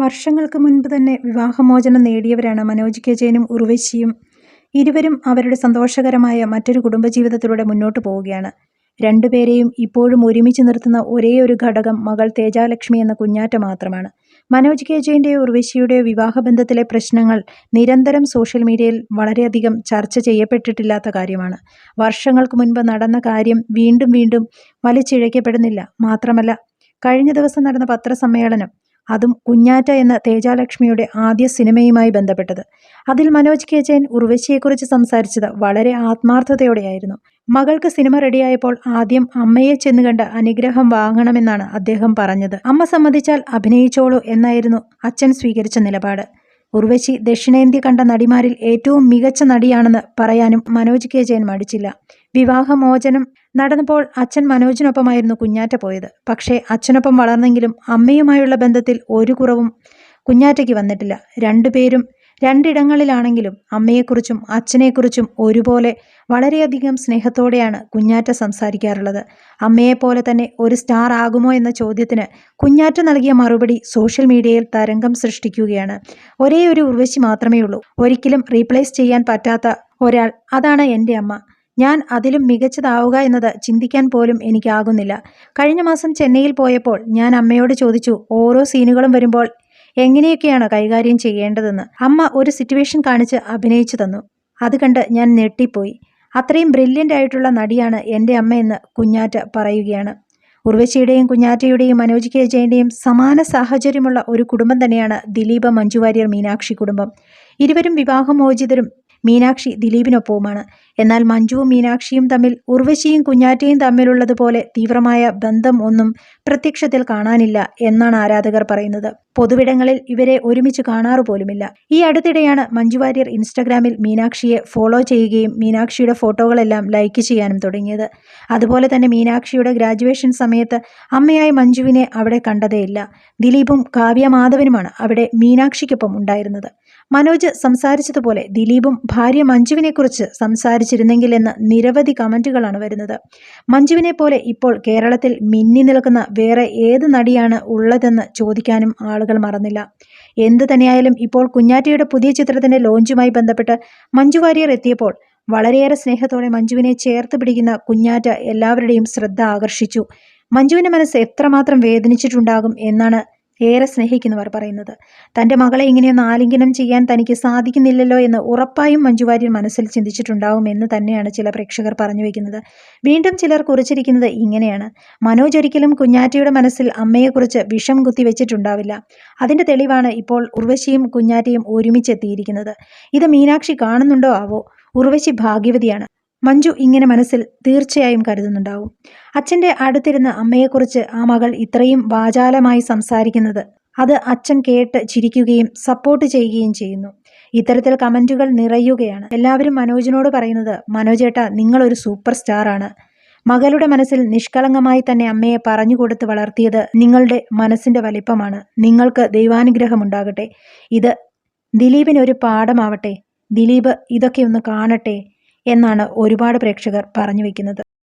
വർഷങ്ങൾക്ക് മുൻപ് തന്നെ വിവാഹമോചനം നേടിയവരാണ് മനോജ് കെ ജയനും ഉർവശിയും. ഇരുവരും അവരുടെ സന്തോഷകരമായ മറ്റൊരു കുടുംബജീവിതത്തിലൂടെ മുന്നോട്ട് പോവുകയാണ്. രണ്ടുപേരെയും ഇപ്പോഴും ഒരുമിച്ച് നിർത്തുന്ന ഒരേ ഒരു ഘടകം മകൾ തേജാലക്ഷ്മി എന്ന കുഞ്ഞാറ്റ മാത്രമാണ്. മനോജ് കെ ജയന്റെയോ ഉർവശിയുടെയോ വിവാഹബന്ധത്തിലെ പ്രശ്നങ്ങൾ നിരന്തരം സോഷ്യൽ മീഡിയയിൽ വളരെയധികം ചർച്ച ചെയ്യപ്പെട്ടിട്ടില്ലാത്ത കാര്യമാണ്. വർഷങ്ങൾക്ക് മുൻപ് നടന്ന കാര്യം വീണ്ടും വീണ്ടും വലിച്ചിഴയ്ക്കപ്പെടുന്നില്ല. മാത്രമല്ല കഴിഞ്ഞ ദിവസം നടന്ന പത്രസമ്മേളനം അതും കുഞ്ഞാറ്റ എന്ന തേജാലക്ഷ്മിയുടെ ആദ്യ സിനിമയുമായി ബന്ധപ്പെട്ടത്. അതിൽ മനോജ് കെ ജയൻ ഉർവശിയെക്കുറിച്ച് സംസാരിച്ചത് വളരെ ആത്മാർത്ഥതയോടെയായിരുന്നു. മകൾക്ക് സിനിമ റെഡിയായപ്പോൾ ആദ്യം അമ്മയെ ചെന്ന് കണ്ട് അനുഗ്രഹം വാങ്ങണമെന്നാണ് അദ്ദേഹം പറഞ്ഞത്. അമ്മ സമ്മതിച്ചാൽ അഭിനയിച്ചോളൂ എന്നായിരുന്നു അച്ഛൻ സ്വീകരിച്ച നിലപാട്. ഉർവശി ദക്ഷിണേന്ത്യ കണ്ട നടിമാരിൽ ഏറ്റവും മികച്ച നടിയാണെന്ന് പറയാനും മനോജ് കെ ജയൻ മടിച്ചില്ല. വിവാഹമോചനം നടന്നപ്പോൾ അച്ഛൻ മനോജിനൊപ്പമായിരുന്നു കുഞ്ഞാറ്റ പോയത്. പക്ഷേ അച്ഛനൊപ്പം വളർന്നെങ്കിലും അമ്മയുമായുള്ള ബന്ധത്തിൽ ഒരു കുറവും കുഞ്ഞാറ്റയ്ക്ക് വന്നിട്ടില്ല. രണ്ടുപേരും രണ്ടിടങ്ങളിലാണെങ്കിലും അമ്മയെക്കുറിച്ചും അച്ഛനെക്കുറിച്ചും ഒരുപോലെ വളരെയധികം സ്നേഹത്തോടെയാണ് കുഞ്ഞാറ്റ സംസാരിക്കാറുള്ളത്. അമ്മയെപ്പോലെ തന്നെ ഒരു സ്റ്റാർ ആകുമോ എന്ന ചോദ്യത്തിന് കുഞ്ഞാറ്റ നൽകിയ മറുപടി സോഷ്യൽ മീഡിയയിൽ തരംഗം സൃഷ്ടിക്കുകയാണ്. ഒരേ ഒരു ഉർവശി മാത്രമേ ഉള്ളൂ ഒരിക്കലും റീപ്ലേസ് ചെയ്യാൻ പറ്റാത്ത ഒരാൾ അതാണ് എന്റെ അമ്മ. ഞാൻ അതിലും മികച്ചതാവുക എന്നത് ചിന്തിക്കാൻ പോലും എനിക്കാകുന്നില്ല. കഴിഞ്ഞ മാസം ചെന്നൈയിൽ പോയപ്പോൾ ഞാൻ അമ്മയോട് ചോദിച്ചു ഓരോ സീനുകളും വരുമ്പോൾ എങ്ങനെയൊക്കെയാണ് കൈകാര്യം ചെയ്യേണ്ടതെന്ന്? അമ്മ ഒരു സിറ്റുവേഷൻ കാണിച്ച് അഭിനയിച്ചു തന്നു. അത് കണ്ട് ഞാൻ ഞെട്ടിപ്പോയി. അത്രയും ബ്രില്യന്റ് ആയിട്ടുള്ള നടിയാണ് എന്റെ അമ്മയെന്ന് കുഞ്ഞാറ്റ പറയുകയാണ്. ഉർവശിയുടെയും കുഞ്ഞാറ്റയുടെയും മനോജ് കെ ജയന്റെയും സമാന സാഹചര്യമുള്ള ഒരു കുടുംബം തന്നെയാണ് ദിലീപ് മഞ്ജുവാര്യർ മീനാക്ഷി കുടുംബം. ഇരുവരും വിവാഹമോചിതരും. മീനാക്ഷി ദിലീപിനൊപ്പവുമാണ്. എന്നാൽ മഞ്ജുവും മീനാക്ഷിയും തമ്മിൽ ഉർവശിയും കുഞ്ഞാറ്റയും തമ്മിലുള്ളതുപോലെ തീവ്രമായ ബന്ധം ഒന്നും പ്രത്യക്ഷത്തിൽ കാണാനില്ല എന്നാണ് ആരാധകർ പറയുന്നത്. പൊതുവിടങ്ങളിൽ ഇവരെ ഒരുമിച്ച് കാണാറു പോലുമില്ല. ഈ അടുത്തിടെയാണ് മഞ്ജു വാര്യർ ഇൻസ്റ്റാഗ്രാമിൽ മീനാക്ഷിയെ ഫോളോ ചെയ്യുകയും മീനാക്ഷിയുടെ ഫോട്ടോകളെല്ലാം ലൈക്ക് ചെയ്യാനും തുടങ്ങിയത്. അതുപോലെ തന്നെ മീനാക്ഷിയുടെ ഗ്രാജുവേഷൻ സമയത്ത് അമ്മയായ മഞ്ജുവിനെ അവിടെ കണ്ടതേയില്ല. ദിലീപും കാവ്യ മാധവനുമാണ് അവിടെ മീനാക്ഷിക്കൊപ്പം ഉണ്ടായിരുന്നത്. മനോജ് സംസാരിച്ചതുപോലെ ദിലീപും ഭാര്യ മഞ്ജുവിനെക്കുറിച്ച് സംസാരിച്ചിരുന്നെങ്കിൽ എന്ന് നിരവധി കമന്റുകളാണ് വരുന്നത്. മഞ്ജുവിനെ പോലെ ഇപ്പോൾ കേരളത്തിൽ മിന്നി നിൽക്കുന്ന വേറെ ഏത് നടിയാണ് ഉള്ളതെന്ന് ചോദിക്കാനും ആളുകൾ മറന്നില്ല. എന്തു തന്നെയായാലും ഇപ്പോൾ കുഞ്ഞാറ്റയുടെ പുതിയ ചിത്രത്തിന്റെ ലോഞ്ചുമായി ബന്ധപ്പെട്ട് മഞ്ജു വാര്യർ എത്തിയപ്പോൾ വളരെയേറെ സ്നേഹത്തോടെ മഞ്ജുവിനെ ചേർത്ത് പിടിക്കുന്ന കുഞ്ഞാറ്റ എല്ലാവരുടെയും ശ്രദ്ധ ആകർഷിച്ചു. മഞ്ജുവിന്റെ മനസ്സ് എത്രമാത്രം വേദനിച്ചിട്ടുണ്ടാകും എന്നാണ് ഏറെ സ്നേഹിക്കുന്നവർ പറയുന്നത്. തന്റെ മകളെ ഇങ്ങനെയൊന്ന് ആലിംഗനം ചെയ്യാൻ തനിക്ക് സാധിക്കുന്നില്ലല്ലോ എന്ന് ഉറപ്പായും മഞ്ജുവാര്യർ മനസ്സിൽ ചിന്തിച്ചിട്ടുണ്ടാവും എന്ന് തന്നെയാണ് ചില പ്രേക്ഷകർ പറഞ്ഞു വയ്ക്കുന്നത് വീണ്ടും ചിലർ കുറിച്ചിരിക്കുന്നത് ഇങ്ങനെയാണ്. മനോജ് ഒരിക്കലും കുഞ്ഞാറ്റയുടെ മനസ്സിൽ അമ്മയെക്കുറിച്ച് വിഷം കുത്തി വെച്ചിട്ടുണ്ടാവില്ല. അതിന്റെ തെളിവാണ് ഇപ്പോൾ ഉർവശിയും കുഞ്ഞാറ്റയും ഒരുമിച്ചെത്തിയിരിക്കുന്നത്. ഇത് മീനാക്ഷി കാണുന്നുണ്ടോ ആവോ? ഉർവശി ഭാഗ്യവതിയാണ്. മഞ്ജു ഇങ്ങനെ മനസ്സിൽ തീർച്ചയായും കരുതുന്നുണ്ടാവും. അച്ഛന്റെ അടുത്തിരുന്ന അമ്മയെക്കുറിച്ച് ആ മകൾ ഇത്രയും വാചാലമായി സംസാരിക്കുന്നത് അത് അച്ഛൻ കേട്ട് ചിരിക്കുകയും സപ്പോർട്ട് ചെയ്യുകയും ചെയ്യുന്നു. ഇത്തരത്തിൽ കമന്റുകൾ നിറയുകയാണ്. എല്ലാവരും മനോജിനോട് പറയുന്നത് മനോജേട്ട നിങ്ങളൊരു സൂപ്പർ സ്റ്റാർ ആണ്. മകളുടെ മനസ്സിൽ നിഷ്കളങ്കമായി തന്നെ അമ്മയെ പറഞ്ഞു കൊടുത്ത് വളർത്തിയത് നിങ്ങളുടെ മനസ്സിന്റെ വലിപ്പമാണ്. നിങ്ങൾക്ക് ദൈവാനുഗ്രഹം ഉണ്ടാകട്ടെ. ഇത് ദിലീപിനൊരു പാഠമാവട്ടെ. ദിലീപ് ഇതൊക്കെ ഒന്ന് കാണട്ടെ. എന്നാണ് ഒരുപാട് പ്രേക്ഷകർ പറഞ്ഞു വയ്ക്കുന്നത്